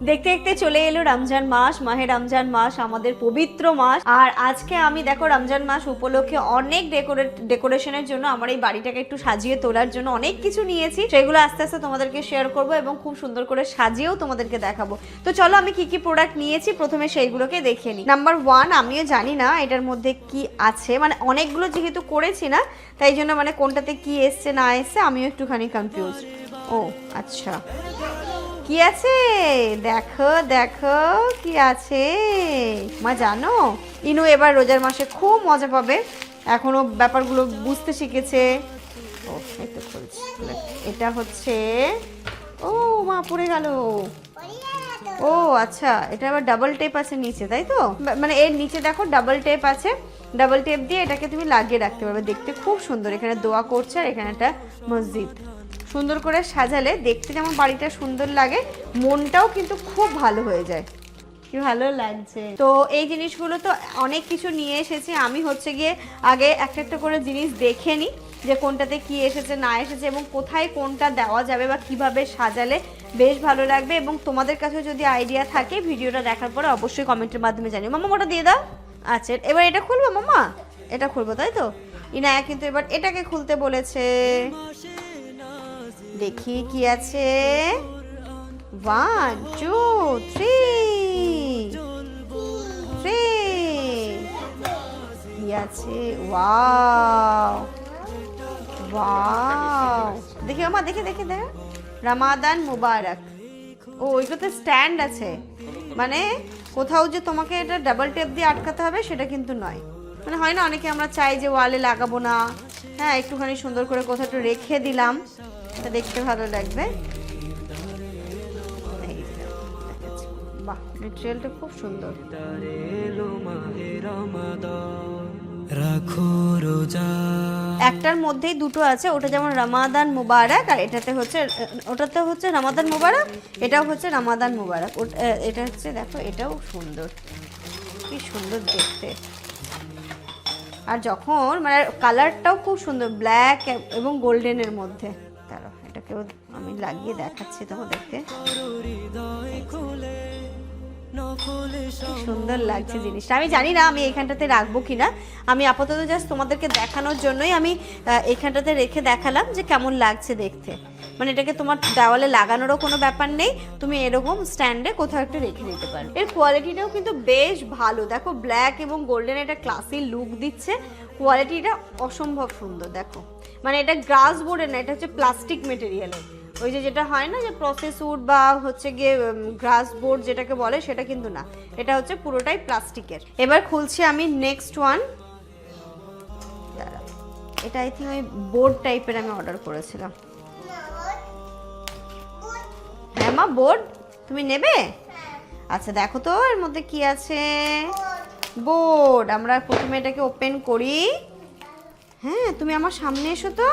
দেখতে দেখতে চলে এলো রমজান মাস, মাহে রমজান মাস, আমাদের পবিত্র মাস। আর আজকে আমি দেখো রমজান মাস উপলক্ষে অনেক ডেকোরেট ডেকোরেশনের জন্য আমার এই বাড়িটাকে একটু সাজিয়ে তোলার জন্য অনেক কিছু নিয়েছি। সেগুলো আস্তে আস্তে তোমাদেরকে শেয়ার করব এবং খুব সুন্দর করে সাজিয়েও তোমাদেরকে দেখাবো। তো চলো আমি কি কি প্রোডাক্ট নিয়েছি? প্রথমে সেইগুলোকে দেখে নিই। নাম্বার ওয়ান আমিও জানি না এটার মধ্যে কি আছে। মানে অনেকগুলো যেহেতু করেছি না, তাই জন্য মানে কোনটাতে কি এসছে না এসছে, আমিও একটুখানি কনফিউজ ও আচ্ছা। কি আছে? দেখো দেখো, কি আছে? মা, জানো? ইনু এবার রোজার মাসে খুব মজা পাবে। এখনও ব্যাপারগুলো বুঝতে শিখেছে। ও এটা হচ্ছে, ও মা, পড়ে গেল। ও আচ্ছা এটা আবার ডাবল টেপ আছে নিচে, তাই তো? মানে এর নিচে দেখো ডাবল টেপ আছে। ডাবল টেপ দিয়ে এটাকে তুমি লাগিয়ে রাখতে পারবে। দেখতে খুব সুন্দর। এখানে দোয়া করছে আর এখানে একটা মসজিদ। সুন্দর করে সাজালে দেখতে যেমন বাড়িটা সুন্দর লাগে মনটাও কিন্তু খুব ভালো হয়ে যায়। কি ভালো লাগছে। তো এই জিনিসগুলো তো অনেক কিছু নিয়ে এসেছি। আমি হচ্ছে গিয়ে আগে একটা একটা করে জিনিস দেখে নিই যে কোনটাতে কি এসেছে না এসেছে এবং কোথায় কোনটা দেওয়া যাবে বা কীভাবে সাজালে বেশ ভালো লাগবে এবং তোমাদের কাছে যদি আইডিয়া থাকে ভিডিওটা দেখার পরে অবশ্যই কমেন্টের মাধ্যমে জানিও। মামা ওটা দিয়ে দাও। আচ্ছা এবার এটা খুলবো মামা? এটা খুলবো তাই তো? ইনায়া কিন্তু এবার এটাকে খুলতে বলেছে। দেখি কি আছে? ওয়ান টু থ্রি থ্রি কি আছে? ওয়াও ওয়াও দেখি আমা দেখে দেখে, দেখ। রামাদান মুবারক ও ওইগুলোতে স্ট্যান্ড আছে। মানে কোথাও যে তোমাকে এটা ডাবল টেপ দিয়ে আটকাতে হবে, সেটা কিন্তু নয়। মানে হয় না, অনেকে আমরা চাই যে ওয়ালে লাগাবো না। হ্যাঁ একটুখানি সুন্দর করে কোথাও একটু রেখে দিলাম। দেখতে ভালো লাগবে। বাহ মেটেরিয়ালটা খুব সুন্দর। রাখো রোজা। একটার মধ্যেই দুটো আছে ওটা যেমন রামাদান মুবারক আর এটাতে হচ্ছে ওটাতে হচ্ছে রামাদান মুবারক এটাও হচ্ছে রামাদান মুবারক। এটা হচ্ছে দেখো এটাও সুন্দর। কি সুন্দর দেখতে। আর যখন মানে কালারটাও খুব সুন্দর ব্ল্যাক এবং গোল্ডেনের মধ্যে। দাঁড়াও এটাকেও আমি লাগিয়ে দেখাচ্ছি তোমাদেরকে। সুন্দর লাগছে জিনিসটা। আমি জানি না আমি এখানটাতে রাখব কিনা। আমি আপাতত জাস্ট তোমাদেরকে দেখানোর জন্যই আমি এখানটাতে রেখে দেখালাম যে কেমন লাগছে দেখতে। মানে এটাকে তোমার দেওয়ালে লাগানোরও কোনো ব্যাপার নেই। তুমি এরকম স্ট্যান্ডে কোথাও একটা রেখে দিতে পারো। এর কোয়ালিটিটাও কিন্তু বেশ ভালো। দেখো ব্ল্যাক এবং গোল্ডেন একটা ক্লাসি লুক দিচ্ছে। কোয়ালিটিটা অসম্ভব সুন্দর, দেখো। মানে এটা গ্রাস বোর্ডের না এটা হচ্ছে প্লাস্টিক মেটেরিয়ালের ওই যে যেটা হয় না যে প্রসেস উড বা হচ্ছে গিয়ে গ্রাস বোর্ড যেটাকে বলে সেটা কিন্তু না। এটা হচ্ছে পুরোটাই প্লাস্টিকের এবার খুলছি আমি নেক্সট ওয়ান এটা আই থিঙ্ক ওই বোর্ড টাইপের আমি অর্ডার করেছিলাম। হ্যাঁ মা বোর্ড তুমি নেবে? আচ্ছা দেখো তো এর মধ্যে কি আছে? বোর্ড আমরা প্রথমে এটাকে ওপেন করি। তুমি আমার সামনে এসো তো।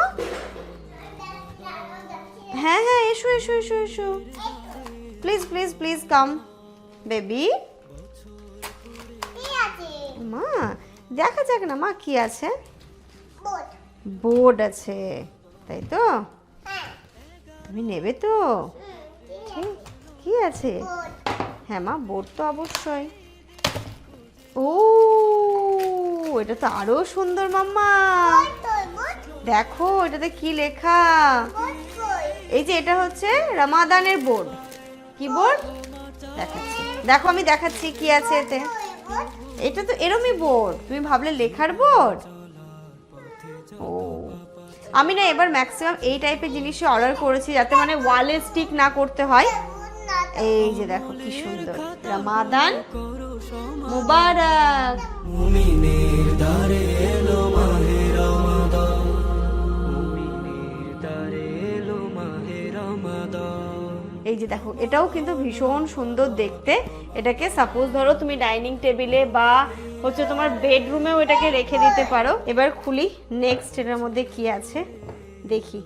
হ্যাঁ হ্যাঁ এসো এসো এসো এসো। Please please please come baby মা, দেখা যাক না, মা, কি আছে? বোর্ড আছে, তাই তো? তুমি নেবে তো? কি- আছে? হ্যাঁ মা বোর্ড তো অবশ্যই। ও, এটা তো আরও সুন্দর, মাম্মা। দেখো, এটাতে কি লেখা? এই যে এটা হচ্ছে রামাদানের বোর্ড। কি বোর্ড? দেখাচ্ছি। দেখো, আমি দেখাচ্ছি কি আছে এতে। এটা তো এরমই বোর্ড। তুমি ভাবলে লেখার বোর্ড? ও। আমি না এবার ম্যাক্সিমাম এই টাইপের জিনিসই অর্ডার করেছি যাতে মানে ওয়ালে স্টিক না করতে হয়। এই যে দেখো, কি সুন্দর। রামাদান মুবারক। মুমিনের দ্বারে এলো। এই যে দেখো, এটাও কিন্তু ভীষণ সুন্দর দেখতে। এটাকে সাপোজ ধরো তুমি ডাইনিং টেবিলে বা হচ্ছে তোমার বেডরুমেও এটাকে রেখে দিতে পারো। এবার খুলি নেক্সট এটার মধ্যে কি আছে? দেখি।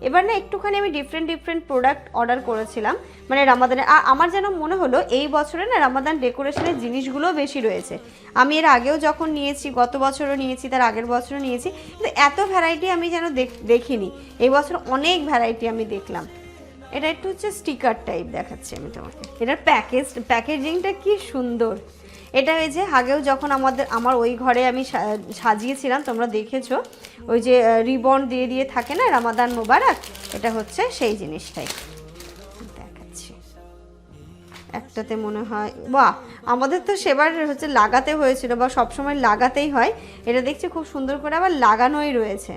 এবার না একটুখানি আমি ডিফারেন্ট ডিফারেন্ট প্রোডাক্ট অর্ডার করেছিলাম। মানে রামাদানের আর আমার যেন মনে হলো এই বছরে না রামাদান ডেকোরেশনের জিনিসগুলো বেশি রয়েছে। আমি এর আগেও যখন নিয়েছি, গত বছরও নিয়েছি, তার আগের বছরও নিয়েছি, কিন্তু এত ভ্যারাইটি আমি যেন দেখ- দেখিনি। এই বছর অনেক ভ্যারাইটি আমি দেখলাম। এটা একটু হচ্ছে স্টিকার টাইপ দেখাচ্ছি আমি তোমাকে। এটার প্যাকেজ প্যাকেজিংটা কি সুন্দর। এটা এই যে আগেও যখন আমাদের, আমার ওই ঘরে আমি সাজিয়েছিলাম, তোমরা দেখেছ, ওই যে রিবন দিয়ে দিয়ে থাকে না, রামাদান মোবারক? এটা হচ্ছে সেই জিনিসটাই। দেখাচ্ছি। একটাতে মনে হয়, বাহ! আমাদের তো সেবার হচ্ছে লাগাতে হয়েছিল, বা সবসময় লাগাতেই হয়। এটা দেখছি খুব সুন্দর করে আবার লাগানোই রয়েছে।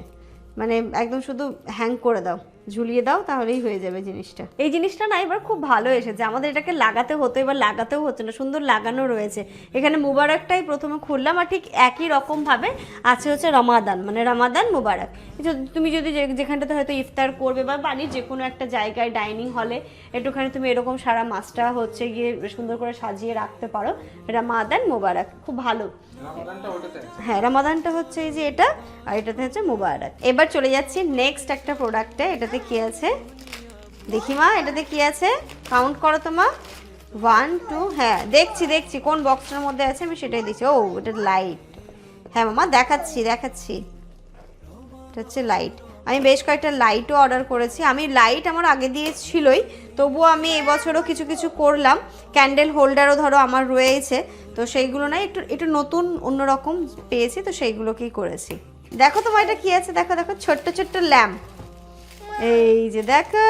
মানে একদম শুধু হ্যাং করে দাও। ঝুলিয়ে দাও তাহলেই হয়ে যাবে জিনিসটা। এই জিনিসটা না এবার খুব ভালো এসেছে। আমাদের এটাকে লাগাতে হতো এবার লাগাতেও হচ্ছে না। সুন্দর লাগানো রয়েছে। এখানে মুবারকটাই প্রথমে খুললাম আর ঠিক একই রকমভাবে আছে হচ্ছে রমাদান মানে রমাদান মুবারক। যদি- তুমি যদি যে- যেখানটাতে হয়তো ইফতার করবে বা বাড়ির যে কোনো একটা জায়গায় ডাইনিং হলে একটুখানি তুমি এরকম সারা মাছটা হচ্ছে গিয়ে সুন্দর করে সাজিয়ে রাখতে পারো। রামাদান মুবারক খুব ভালো। রামাদানটা ওটাতে আছে। হ্যাঁ রামাদানটা হচ্ছে এই যে এটা আর এটাতে হচ্ছে মুবারক। এবার চলে যাচ্ছি নেক্সট একটা প্রোডাক্টে এটাতে কি আছে? দেখি মা, এটাতে কি আছে? কাউন্ট করো তো মা। ওয়ান টু হ্যাঁ দেখছি দেখছি, কোন বক্সটার মধ্যে আছে আমি সেটাই দেখছি। ও, এটা লাইট হ্যাঁ মামা, দেখাচ্ছি দেখাচ্ছি। এটা হচ্ছে লাইট আমি বেশ কয়েকটা লাইটও অর্ডার করেছি। আমি লাইট আমার আগে দিয়ে ছিলই, তবুও আমি এবছরও কিছু কিছু করলাম। ক্যান্ডেল হোল্ডারও ধরো আমার রয়েছে। তো সেইগুলো না, একটু একটু নতুন, অন্যরকম পেয়েছি, তো সেইগুলোকেই করেছি। দেখো তোমার এটা কি আছে? দেখো দেখো, ছোট্ট ছোট্ট ল্যাম্প এই যে দেখো।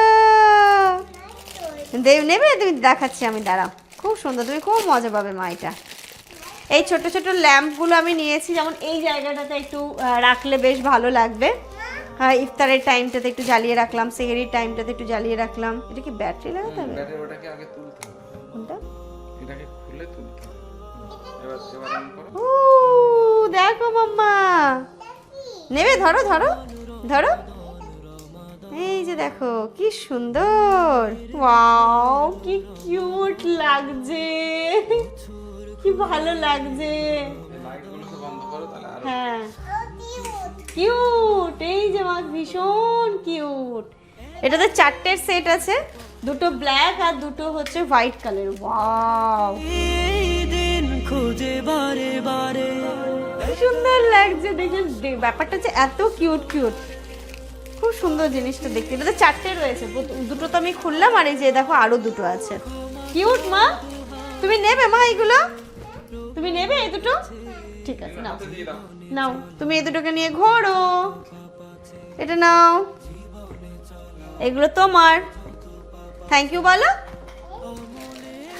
দেব নেবে? তুমি দেখাচ্ছি আমি দাঁড়াও। খুব সুন্দর তুমি খুব মজা পাবে মা এটা। এই ছোট ছোট ল্যাম্পগুলো আমি নিয়েছি যেমন এই জায়গাটাতে একটু রাখলে বেশ ভালো লাগবে। হ্যাঁ ইফতারের টাইমটাতে একটু জ্বালিয়ে রাখলাম সেহেরির টাইমটাতে একটু জ্বালিয়ে রাখলাম। এটা কি ব্যাটারি লাগাতে হবে? কোনটা? এটাকে খুলে তুলতে দেখো মাম্মা। নেবে? ধরো ধরো। ধরো। দেখো, কি সুন্দর। ওয়াও, কি কিউট লাগছে। কি ভালো লাগছে। হ্যাঁ। কিউট, এই যে মা, ভীষণ কিউট। এটাতে চারটের সেট আছে, দুটো ব্ল্যাক আর দুটো হচ্ছে হোয়াইট কালার ওয়াও। সুন্দর লাগছে দেখে ব্যাপারটা হচ্ছে এত কিউট কিউট। খুব সুন্দর জিনিসটা দেখতে। এটাতে চারটে রয়েছে। দুটো তো আমি খুললাম আর এই যে দেখো আরও দুটো আছে। কিউট মা। তুমি নেবে মা এইগুলো তুমি নেবে এই দুটো? ঠিক আছে নাও। নাও। তুমি এই দুটোকে নিয়ে ঘোরো। এটা নাও। এগুলো তোমার। থ্যাংক ইউ বলো।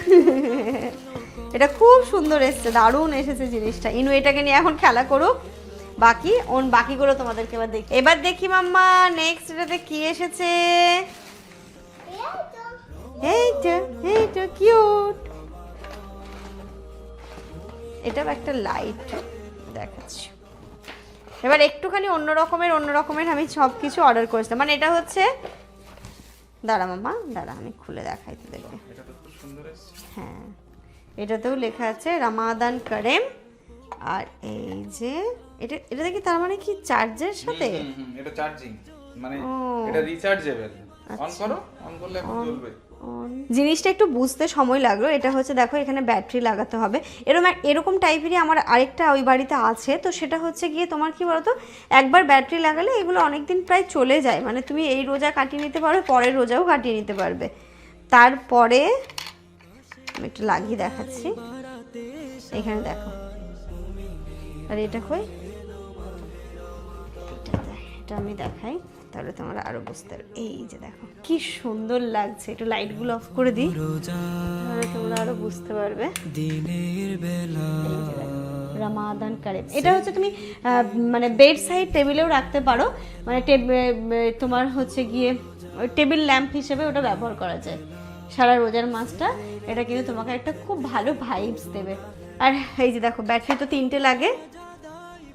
এটা খুব সুন্দর এসছে দারুণ এসেছে জিনিসটা। ইনু এটাকে নিয়ে এখন খেলা করুক। বাকি? ওন বাকিগুলো তোমাদেরকে এবার দেখি। এবার দেখি মাম্মা নেক্সট এটাতে কি এসেছে? এই তো এই কিউট এটাও একটা লাইট দেখাচ্ছি। এবার একটুখানি অন্য রকমের অন্য রকমের আমি সব কিছু অর্ডার করেছিলাম। মানে এটা হচ্ছে দাঁড়া মামা দাঁড়া আমি খুলে দেখাই তো দেখবে এটা তো খুব সুন্দর এসছে। হ্যাঁ। এটাতেও লেখা আছে রামাদান করেম আর এই যে এটা এটা দেখি তার মানে কি চার্জের সাথে? এটা চার্জিং মানে। এটা রিচার্জেবল অন আচ্ছা। করো অন করলে জ্বলবে। জিনিসটা একটু বুঝতে সময় লাগল এটা হচ্ছে দেখো এখানে ব্যাটারি লাগাতে হবে। এরকম এরকম টাইপেরই আমার আরেকটা ওই বাড়িতে আছে তো সেটা হচ্ছে গিয়ে তোমার কি বলতো একবার ব্যাটারি লাগালে এগুলো অনেক দিন প্রায় চলে যায়। মানে তুমি এই রোজা কাটিয়ে নিতে পারবে পরের রোজাও কাটিয়ে নিতে পারবে। তারপরে আমি একটু লাগিয়ে দেখাচ্ছি। এখানে দেখো। আর এটা কই? এটা আমি দেখাই তাহলে তোমরা আরও বুঝতে পারবে। এই যে দেখো কি সুন্দর লাগছে একটু লাইটগুলো অফ করে দিই তাহলে তোমরা আরও বুঝতে পারবে। দিনের বেলা। রামাদান কারেম এটা হচ্ছে তুমি মানে বেড সাইড টেবিলেও রাখতে পারো মানে তোমার হচ্ছে গিয়ে টেবিল ল্যাম্প হিসেবে ওটা ব্যবহার করা যায়। সারা রোজার মাছটা এটা কিন্তু তোমাকে একটা খুব ভালো ভাইবস দেবে। আর এই যে দেখো ব্যাটারি তো তিনটে লাগে।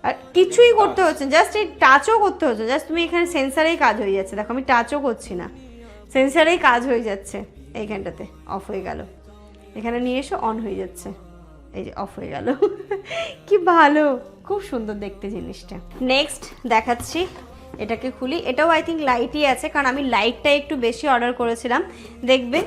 আর কিছুই করতে হচ্ছে জাস্ট এই টাচও করতে হচ্ছে জাস্ট তুমি এখানে সেন্সারেই কাজ হয়ে যাচ্ছে। দেখো, আমি টাচও করছি না সেন্সারেই কাজ হয়ে যাচ্ছে এইখানটাতে অফ হয়ে গেল। এখানে নিয়ে এসে অন হয়ে যাচ্ছে। এই যে অফ হয়ে গেল। কি ভালো, খুব সুন্দর দেখতে জিনিসটা। নেক্সট দেখাচ্ছি এটাকে খুলি। এটাও আই থিঙ্ক লাইটই আছে কারণ আমি লাইটটা একটু বেশি অর্ডার করেছিলাম। দেখবে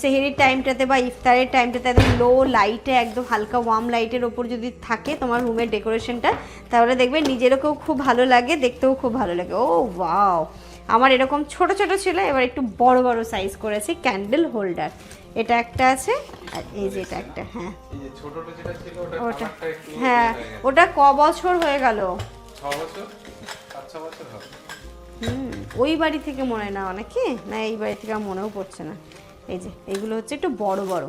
সেহেরির টাইমটাতে বা ইফতারের টাইমটাতে একদম লো লাইটে একদম হালকা ওয়ার্ম লাইটের ওপর যদি থাকে তোমার রুমের ডেকোরেশনটা তাহলে দেখবে নিজেরও খুব ভালো লাগে দেখতেও খুব ভালো লাগে। ও ওয়াও আমার এরকম ছোট ছোট ছিল এবার একটু বড় বড় সাইজ করেছি ক্যান্ডেল হোল্ডার এটা একটা আছে আর এই যে এটা একটা হ্যাঁ। ওটা হ্যাঁ। ওটা ক বছর হয়ে গেল? হুম, ওই বাড়ি থেকে মনে না নাকি? না, এই বাড়ি থেকে আমার মনেও পড়ছে না। এই যে এগুলো হচ্ছে একটু বড় বড়।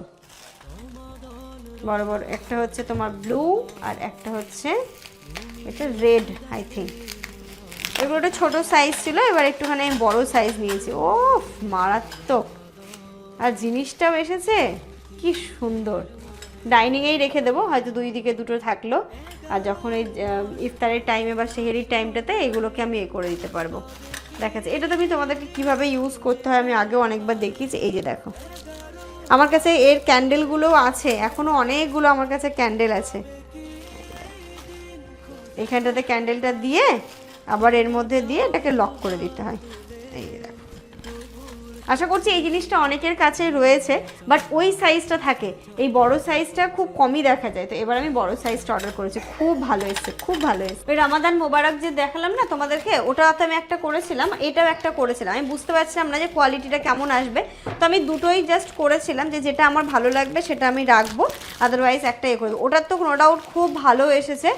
বড় বড়, একটা হচ্ছে তোমার ব্লু আর একটা হচ্ছে এটা রেড আই থিঙ্ক এগুলো একটা ছোটো সাইজ ছিল, এবার একটুখানি আমি বড় সাইজ নিয়েছি। ও মারাত্মক। আর জিনিসটাও এসেছে, কি সুন্দর। ডাইনিংয়েই রেখে দেবো, হয়তো দুই দিকে দুটো থাকল। আর যখন এই ইফতারের টাইমে বা সেহেরির টাইমটাতে এগুলোকে আমি এ করে দিতে পারব। দেখাচ্ছে, এটা তো আমি তোমাদেরকে কীভাবে ইউজ করতে হয় আমি আগেও অনেকবার দেখিয়েছি, এই যে দেখো। আমার কাছে এর ক্যান্ডেলগুলো আছে এখনও অনেকগুলো আমার কাছে ক্যান্ডেল আছে। এখানটাতে ক্যান্ডেলটা দিয়ে আবার এর মধ্যে দিয়ে এটাকে লক করে দিতে হয়। এই দেখো। আশা করছি এই জিনিসটা অনেকের কাছে রয়েছে বাট ওই সাইজটা থাকে। এই বড় সাইজটা খুব কমই দেখা যায়। তো এবার আমি বড় সাইজটা অর্ডার করেছি। খুব ভালো এসছে, খুব ভালো এসছে। রামাদান মোবারক যে দেখালাম না তোমাদেরকে ওটা তো আমি একটা করেছিলাম, এটাও একটা করেছিলাম। আমি বুঝতে পারছিলাম না যে কোয়ালিটিটা কেমন আসবে। তো আমি দুটোই জাস্ট করেছিলাম যে যেটা আমার ভালো লাগবে সেটা আমি রাখব আদারওয়াইজ একটা এ করব। ওটার তো নো ডাউট খুব ভালো এসেছে।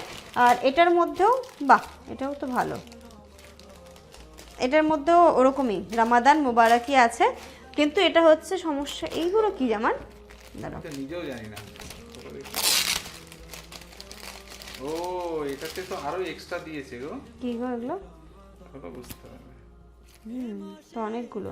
আর এটার মধ্যেও, বাহ, এটাও তো ভালো। এটার মধ্যেও ওরকমই। রামাদান মোবারকই আছে। কিন্তু এটা হচ্ছে সমস্যা এইগুলো কি জামান? দাঁড়াও। নিজেও জানি না। ও এটাতে তো আরও এক্সট্রা দিয়েছে গো। কি গো এগুলো? বুঝতে পারবে হুম তো অনেকগুলো।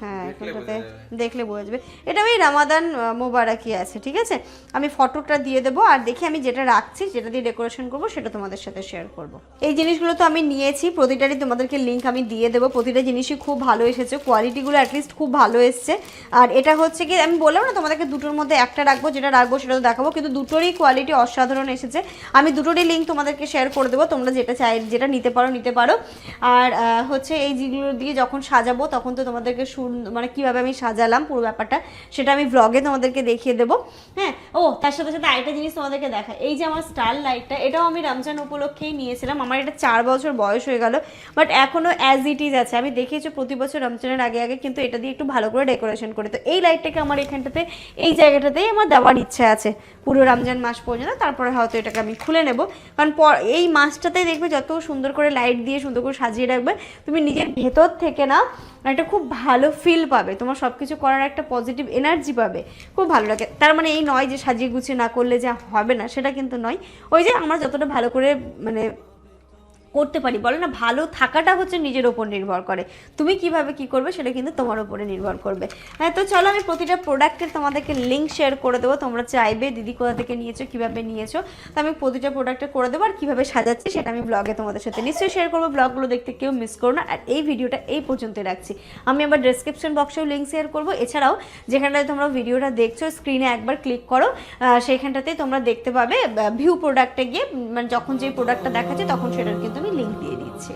হ্যাঁ দেখলে এখানটাতে বোঝা যাবে। দেখলে বোঝা যাবে। এটা ওই রামাদান মোবারকই আছে ঠিক আছে? আমি ফটোটা দিয়ে দেবো আর দেখি আমি যেটা রাখছি যেটা দিয়ে ডেকোরেশন করব সেটা তোমাদের সাথে শেয়ার করব। এই জিনিসগুলো তো আমি নিয়েছি প্রতিটারই তোমাদেরকে লিঙ্ক আমি দিয়ে দেবো। প্রতিটা জিনিসই খুব ভালো এসেছে কোয়ালিটিগুলো অ্যাটলিস্ট খুব ভালো এসছে। আর এটা হচ্ছে কি আমি বললাম না তোমাদেরকে দুটোর মধ্যে একটা রাখব যেটা রাখব সেটা তো দেখাবো কিন্তু দুটোরই কোয়ালিটি অসাধারণ এসেছে। আমি দুটোরই লিঙ্ক তোমাদেরকে শেয়ার করে দেবো তোমরা যেটা চাই যেটা নিতে পারো নিতে পারো। আর হচ্ছে এই জিনিসগুলো দিয়ে যখন সাজাবো তখন তো তোমাদেরকে সুন মানে কীভাবে আমি সাজালাম পুরো ব্যাপারটা, সেটা আমি ব্লগে তোমাদেরকে দেখিয়ে দেবো। হ্যাঁ ও, তার সাথে সাথে আরেকটা জিনিস তোমাদেরকে দেখা এই যে আমার স্টার লাইটটা এটাও আমি রমজান উপলক্ষেই নিয়েছিলাম। আমার এটা চার বছর বয়স হয়ে গেল বাট এখনও অ্যাজ ইট ইজ আছে। আমি দেখিয়েছি প্রতি বছর রমজানের আগে আগে, কিন্তু এটা দিয়ে একটু ভালো করে ডেকোরেশন করে। তো এই লাইটটাকে আমার এখানটাতে, এই জায়গাটাতেই আমার দেওয়ার ইচ্ছে আছে। পুরো রমজান মাস পর্যন্ত, তারপরে হয়তো এটাকে আমি খুলে নেব। কারণ পর, এই মাসটাতেই দেখবে যত সুন্দর করে লাইট দিয়ে সুন্দর করে সাজিয়ে রাখবে, তুমি নিজের ভেতর থেকে না একটা খুব ভালো ফিল পাবে। তোমার সব কিছু করার একটা পজিটিভ এনার্জি পাবে। খুব ভালো লাগে। তার মানে এই নয় যে সাজিয়ে গুছিয়ে না করলে যা হবে না, সেটা কিন্তু নয়। ওই যে আমরা যতটা ভালো করে মানে করতে পারি বলে না ভালো থাকাটা হচ্ছে নিজের ওপর নির্ভর করে। তুমি কীভাবে কি করবে সেটা কিন্তু তোমার উপরে নির্ভর করবে। হ্যাঁ তো চলো আমি প্রতিটা প্রোডাক্টের তোমাদেরকে লিঙ্ক শেয়ার করে দেবো। তোমরা চাইবে দিদি কোথা থেকে নিয়েছো কীভাবে নিয়েছো তো আমি প্রতিটা প্রোডাক্টে করে দেবো আর কীভাবে সাজাচ্ছি সেটা আমি ব্লগে তোমাদের সাথে নিশ্চয়ই শেয়ার করব। ব্লগগুলো দেখতে কেউ মিস করো না। আর এই ভিডিওটা এই পর্যন্তই রাখছি। আমি আবার ডেসক্রিপশন বক্সেও লিঙ্ক শেয়ার করব। এছাড়াও যেখানটায় তোমরা ভিডিওটা দেখছ স্ক্রিনে একবার ক্লিক করো আহ, সেইখানটাতেই তোমরা দেখতে পাবে ভিউ প্রোডাক্টে গিয়ে মানে যখন যে প্রোডাক্টটা দেখাচ্ছে তখন সেটার কিন্তু আমি লিঙ্ক দিয়ে দিচ্ছি।